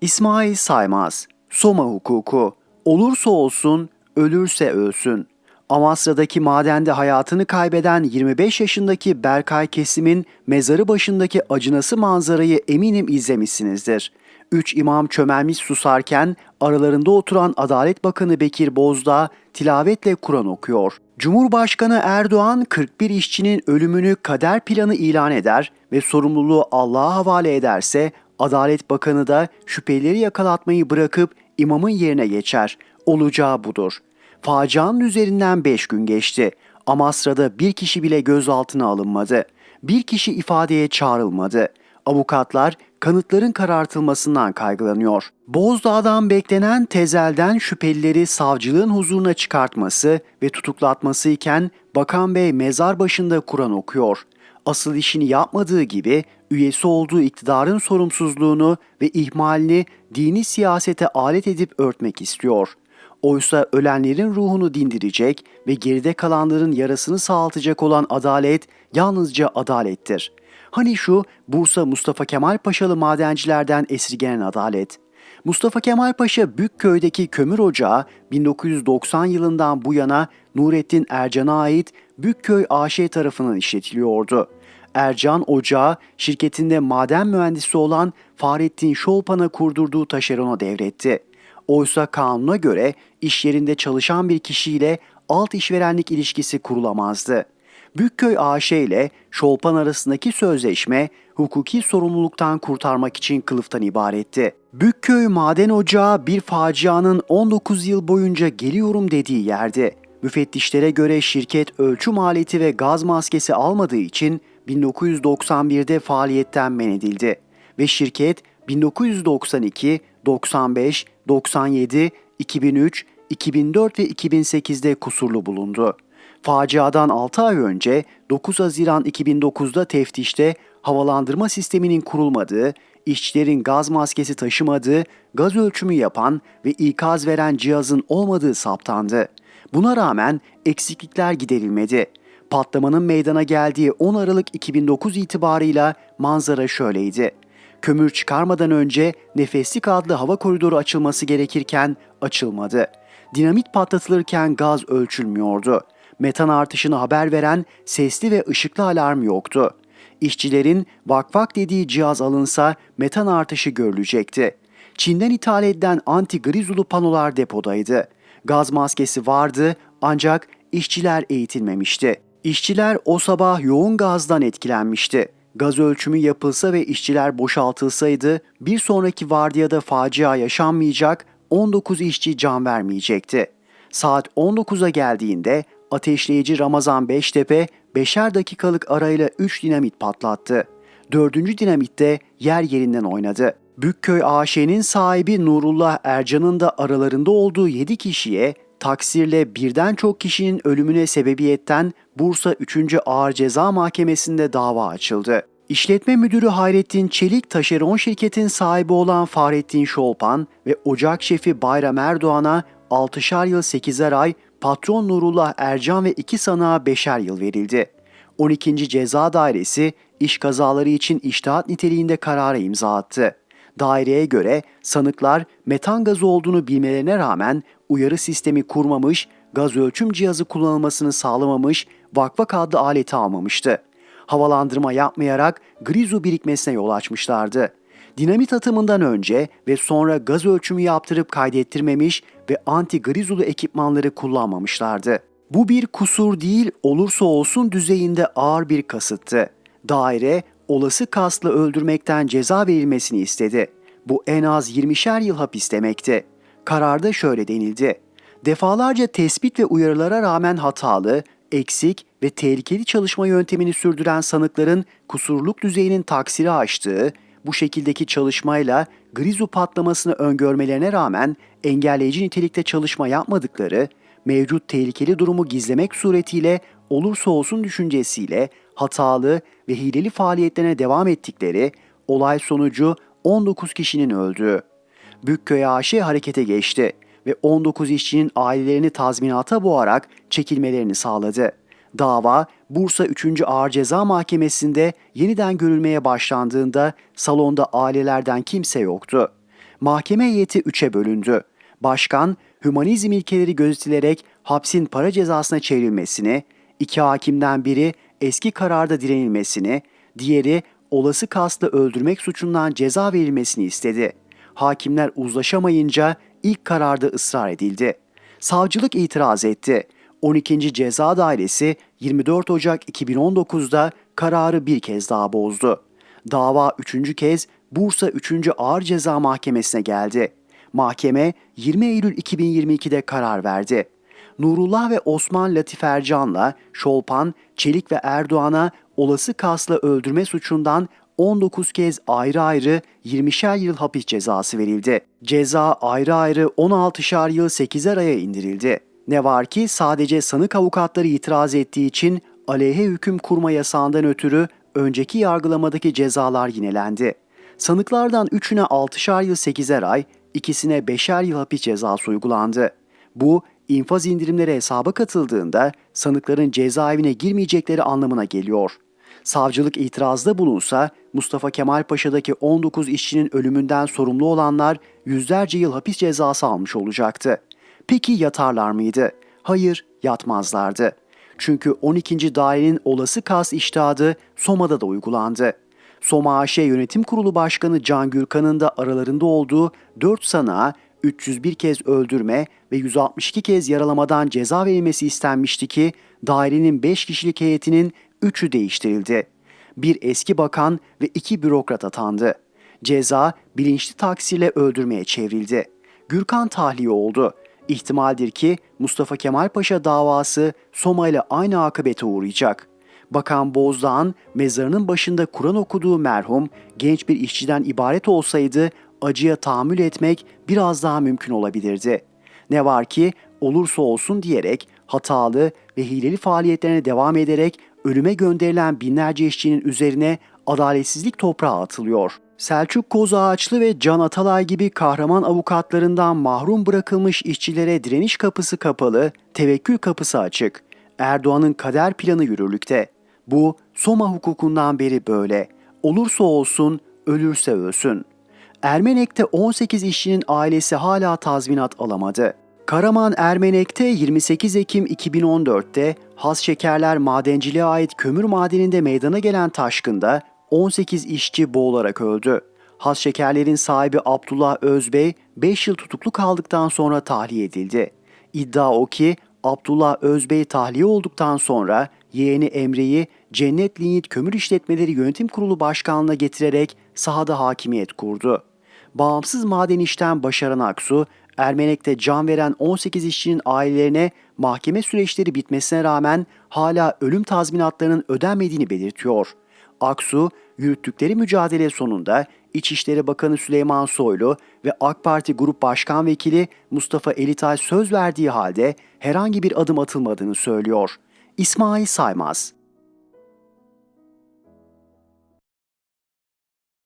İsmail Saymaz, Soma hukuku, olursa olsun, ölürse ölsün. Amasra'daki madende hayatını kaybeden 25 yaşındaki Berkay Kesim'in mezarı başındaki acınası manzarayı eminim izlemişsinizdir. Üç imam çömelmiş susarken aralarında oturan Adalet Bakanı Bekir Bozdağ tilavetle Kur'an okuyor. Cumhurbaşkanı Erdoğan 41 işçinin ölümünü kader planı ilan eder ve sorumluluğu Allah'a havale ederse Adalet Bakanı da şüphelileri yakalatmayı bırakıp imamın yerine geçer. Olacağı budur. Facianın üzerinden 5 gün geçti. Amasra'da bir kişi bile gözaltına alınmadı. Bir kişi ifadeye çağrılmadı. Avukatlar kanıtların karartılmasından kaygılanıyor. Bozdağ'dan beklenen tezelden şüphelileri savcılığın huzuruna çıkartması ve tutuklatması iken Bakan Bey mezar başında Kur'an okuyor. Asıl işini yapmadığı gibi üyesi olduğu iktidarın sorumsuzluğunu ve ihmalini dini siyasete alet edip örtmek istiyor. Oysa ölenlerin ruhunu dindirecek ve geride kalanların yarasını sağaltacak olan adalet yalnızca adalettir. Hani şu Bursa Mustafa Kemal Paşalı madencilerden esirgenen adalet. Mustafa Kemal Paşa Bükköy'deki kömür ocağı 1990 yılından bu yana Nurettin Ercan'a ait Bükköy AŞ tarafından işletiliyordu. Ercan Ocağı şirketinde maden mühendisi olan Fahrettin Şolpan'a kurdurduğu taşerona devretti. Oysa kanuna göre iş yerinde çalışan bir kişiyle alt işverenlik ilişkisi kurulamazdı. Bükköy AŞ ile Şolpan arasındaki sözleşme hukuki sorumluluktan kurtarmak için kılıftan ibaretti. Bükköy Maden Ocağı bir facianın 19 yıl boyunca geliyorum dediği yerdi. Müfettişlere göre şirket ölçüm aleti ve gaz maskesi almadığı için 1991'de faaliyetten men edildi ve şirket 1992, 95, 97, 2003, 2004 ve 2008'de kusurlu bulundu. Faciadan 6 ay önce 9 Haziran 2009'da teftişte havalandırma sisteminin kurulmadığı, işçilerin gaz maskesi taşımadığı, gaz ölçümü yapan ve ikaz veren cihazın olmadığı saptandı. Buna rağmen eksiklikler giderilmedi. Patlamanın meydana geldiği 10 Aralık 2009 itibarıyla manzara şöyleydi. Kömür çıkarmadan önce Nefeslik adlı hava koridoru açılması gerekirken açılmadı. Dinamit patlatılırken gaz ölçülmüyordu. Metan artışını haber veren sesli ve ışıklı alarm yoktu. İşçilerin vak vak dediği cihaz alınsa metan artışı görülecekti. Çin'den ithal edilen anti-grizulu panolar depodaydı. Gaz maskesi vardı ancak işçiler eğitilmemişti. İşçiler o sabah yoğun gazdan etkilenmişti. Gaz ölçümü yapılsa ve işçiler boşaltılsaydı bir sonraki vardiyada facia yaşanmayacak, 19 işçi can vermeyecekti. Saat 19'a geldiğinde ateşleyici Ramazan Beştepe 5'er dakikalık arayla 3 dinamit patlattı. Dördüncü dinamitte yer yerinden oynadı. Bükköy AŞ'nin sahibi Nurullah Ercan'ın da aralarında olduğu 7 kişiye taksirle birden çok kişinin ölümüne sebebiyetten Bursa 3. Ağır Ceza Mahkemesi'nde dava açıldı. İşletme Müdürü Hayrettin Çelik, taşeron şirketin sahibi olan Fahrettin Şolpan ve ocak şefi Bayram Erdoğan'a 6'şar yıl 8'er ay, patron Nurullah Ercan ve 2 sanığa 5'er yıl verildi. 12. Ceza Dairesi iş kazaları için iştahat niteliğinde karara imza attı. Daireye göre sanıklar metan gazı olduğunu bilmelerine rağmen uyarı sistemi kurmamış, gaz ölçüm cihazı kullanılmasını sağlamamış, vakvak adlı aleti almamıştı. Havalandırma yapmayarak grizu birikmesine yol açmışlardı. Dinamit atımından önce ve sonra gaz ölçümü yaptırıp kaydettirmemiş ve anti grizulu ekipmanları kullanmamışlardı. Bu bir kusur değil, olursa olsun düzeyinde ağır bir kasıttı. Daire olası kasla öldürmekten ceza verilmesini istedi. Bu en az 20'şer yıl hapis demekti. Kararda şöyle denildi. Defalarca tespit ve uyarılara rağmen hatalı, eksik ve tehlikeli çalışma yöntemini sürdüren sanıkların kusurluk düzeyinin taksiri aştığı, bu şekildeki çalışmayla grizu patlamasını öngörmelerine rağmen engelleyici nitelikte çalışma yapmadıkları, mevcut tehlikeli durumu gizlemek suretiyle olursa olsun düşüncesiyle hatalı ve hileli faaliyetlerine devam ettikleri olay sonucu 19 kişinin öldüğü. Bükköy AŞ harekete geçti ve 19 işçinin ailelerini tazminata boğarak çekilmelerini sağladı. Dava Bursa 3. Ağır Ceza Mahkemesi'nde yeniden görülmeye başlandığında salonda ailelerden kimse yoktu. Mahkeme heyeti üçe bölündü. Başkan, hümanizm ilkeleri gözetilerek hapsin para cezasına çevrilmesini, iki hakimden biri eski kararda direnilmesini, diğeri olası kastla öldürmek suçundan ceza verilmesini istedi. Hakimler uzlaşamayınca ilk kararda ısrar edildi. Savcılık itiraz etti. 12. Ceza Dairesi 24 Ocak 2019'da kararı bir kez daha bozdu. Dava üçüncü kez Bursa 3. Ağır Ceza Mahkemesi'ne geldi. Mahkeme 20 Eylül 2022'de karar verdi. Nurullah ve Osman Latif Ercan'la Şolpan, Çelik ve Erdoğan'a olası kasla öldürme suçundan 19 kez ayrı ayrı 20'şer yıl hapis cezası verildi. Ceza ayrı ayrı 16'şar yıl 8'er aya indirildi. Ne var ki sadece sanık avukatları itiraz ettiği için aleyhe hüküm kurma yasağından ötürü önceki yargılamadaki cezalar yinelendi. Sanıklardan 3'üne 6'şar yıl 8'er ay, ikisine 5'er yıl hapis cezası uygulandı. Bu infaz indirimleri hesaba katıldığında sanıkların cezaevine girmeyecekleri anlamına geliyor. Savcılık itirazda bulunsa Mustafa Kemal Paşa'daki 19 işçinin ölümünden sorumlu olanlar yüzlerce yıl hapis cezası almış olacaktı. Peki yatarlar mıydı? Hayır, yatmazlardı. Çünkü 12. dairenin olası kas iştahatı Soma'da da uygulandı. Soma AŞ Yönetim Kurulu Başkanı Can Gürkan'ın da aralarında olduğu 4 sanığa 301 kez öldürme ve 162 kez yaralamadan ceza verilmesi istenmişti ki dairenin 5 kişilik heyetinin 3'ü değiştirildi. Bir eski bakan ve iki bürokrat atandı. Ceza bilinçli taksirle öldürmeye çevrildi. Gürkan tahliye oldu. İhtimaldir ki Mustafa Kemal Paşa davası Soma ile aynı akıbete uğrayacak. Bakan Bozdağ'ın mezarının başında Kur'an okuduğu merhum genç bir işçiden ibaret olsaydı acıya tahammül etmek biraz daha mümkün olabilirdi. Ne var ki olursa olsun diyerek hatalı ve hileli faaliyetlerine devam ederek ölüme gönderilen binlerce işçinin üzerine adaletsizlik toprağı atılıyor. Selçuk Kozağaçlı ve Can Atalay gibi kahraman avukatlarından mahrum bırakılmış işçilere direniş kapısı kapalı, tevekkül kapısı açık. Erdoğan'ın kader planı yürürlükte. Bu Soma hukukundan beri böyle. Olursa olsun, ölürse ölsün. Ermenek'te 18 işçinin ailesi hala tazminat alamadı. Karaman Ermenek'te 28 Ekim 2014'te has şekerler madenciliğe ait kömür madeninde meydana gelen taşkında 18 işçi boğularak öldü. Has şekerlerin sahibi Abdullah Özbey 5 yıl tutuklu kaldıktan sonra tahliye edildi. İddia o ki Abdullah Özbey tahliye olduktan sonra yeğeni Emre'yi Cennet Linyit Kömür İşletmeleri Yönetim Kurulu Başkanlığına getirerek sahada hakimiyet kurdu. Bağımsız maden işten Başaran Aksu, Ermenek'te can veren 18 işçinin ailelerine mahkeme süreçleri bitmesine rağmen hala ölüm tazminatlarının ödenmediğini belirtiyor. Aksu, yürüttükleri mücadele sonunda İçişleri Bakanı Süleyman Soylu ve AK Parti Grup Başkan Vekili Mustafa Elitay söz verdiği halde herhangi bir adım atılmadığını söylüyor. İsmail Saymaz